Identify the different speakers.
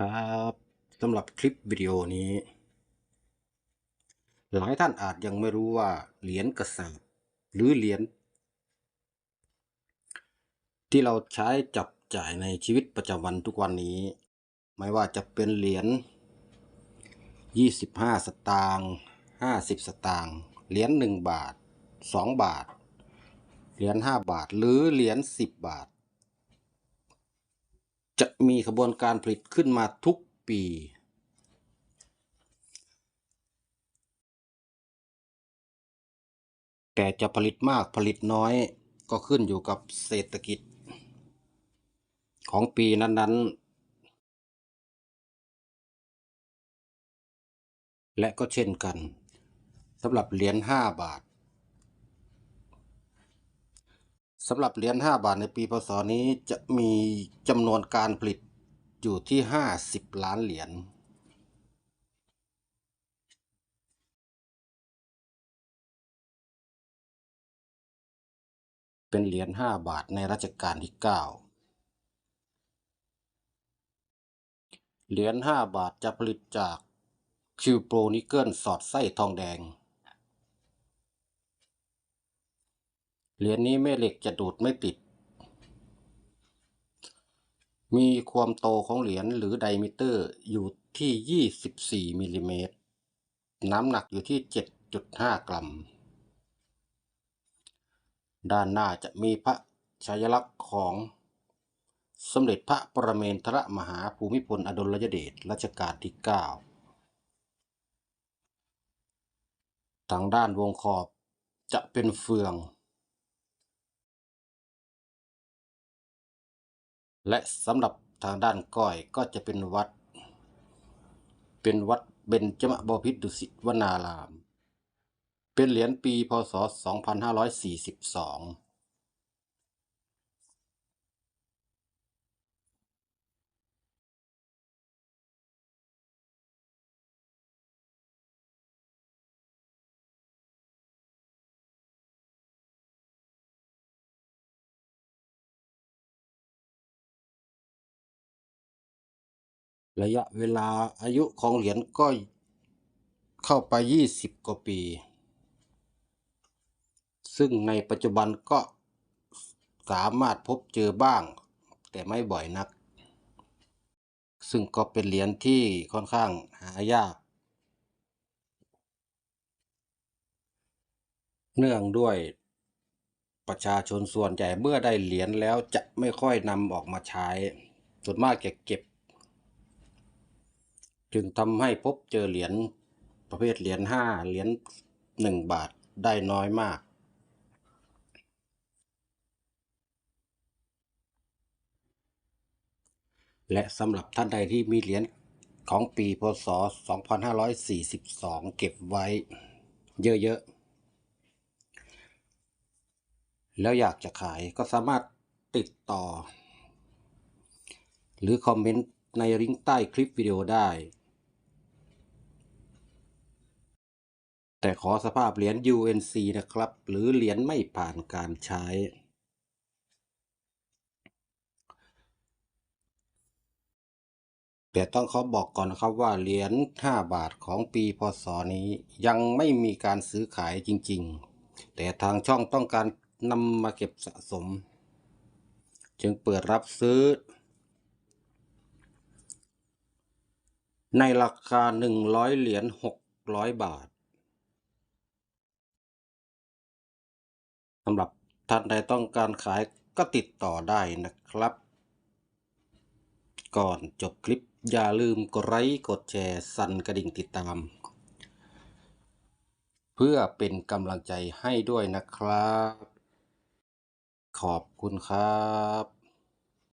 Speaker 1: ครับสำหรับคลิปวิดีโอนี้ หลายท่านอาจยังไม่รู้ว่าเหรียญกระสาบหรือเหรียญที่เราใช้จับจ่ายในชีวิตประจำวันทุกวันนี้ ไม่ว่าจะเป็นเหรียญ 25 สตางค์ 50 สตางค์ เหรียญ 1 บาท 2 บาท เหรียญ 5 บาท หรือเหรียญ 10 บาท จะมีขบวนการผลิตขึ้นมาทุกปี แต่จะผลิตมากผลิตน้อยก็ขึ้นอยู่กับเศรษฐกิจ ของปีนั้นๆ และก็เช่นกันสำหรับเหรียญ5บาท สำหรับเหรียญ5บาทในปีพศนี้จะมีจำนวนการผลิตอยู่ที่ 50 ล้านเหรียญเป็นเหรียญ5บาทในรัชกาลที่ 9 เหรียญ5บาทจะผลิตจากคิวโปรนิเกิลสอดไส้ทองแดง เหรียญนี้แม่เหล็กจะดูดไม่ติด มีความโตของเหรียญหรือไดมิเตอร์อยู่ที่ 24มิลลิเมตร น้ำหนักอยู่ที่ 7.5 กรัม ด้านหน้าจะมีพระชายลักษณ์ของสมเด็จพระประเมนทรมหาภูมิพลอดุลยเดชรัชกาลที่ 9 ทางด้านวงขอบจะเป็นเฟือง และสำหรับทางด้านก้อยก็จะเป็นวัด เป็นวัดเบญจมบพิตรดุสิตวนาราม เป็นเหรียญปีพศ 2542 ระยะเวลาอายุของเหรียญก็เข้าไป 20 กว่าปี ซึ่งในปัจจุบันก็สามารถพบเจอบ้าง แต่ไม่บ่อยนัก ซึ่งก็เป็นเหรียญที่ค่อนข้างหายาก เนื่องด้วยประชาชนส่วนใหญ่เมื่อได้เหรียญแล้วจะไม่ค่อยนำออกมาใช้ ส่วนมากจะเก็บ จึงทำให้พบเจอเหรียญประเภทเหรียญห้าเหรียญหนึ่งบาทได้น้อยมาก และสำหรับท่านใดที่มีเหรียญของปีพศ 2542 เก็บไว้เยอะๆ แล้วอยากจะขายก็สามารถติดต่อ หรือคอมเมนต์ในลิงก์ใต้คลิปวิดีโอได้ แต่ขอสภาพเหรียญ UNC นะครับ หรือเหรียญไม่ผ่านการใช้ แต่ต้องเขาบอกก่อนนะครับว่าเหรียญ 5 บาทของปีพศนี้ยังไม่มีการซื้อขายจริง ๆ แต่ทางช่องต้องการนำมาเก็บสะสม จึงเปิดรับซื้อ ในราคา 100 เหรียญ 600 บาทำหรับท่านใดต้องการขายก็ติดต่อได้นะครับ ก่อนจบคลิปอย่าลืมกดไลค์กดแชร์สั่นกระดิ่งติดตาม เพื่อเป็นกำลังใจให้ด้วยนะครับ ขอบคุณครับ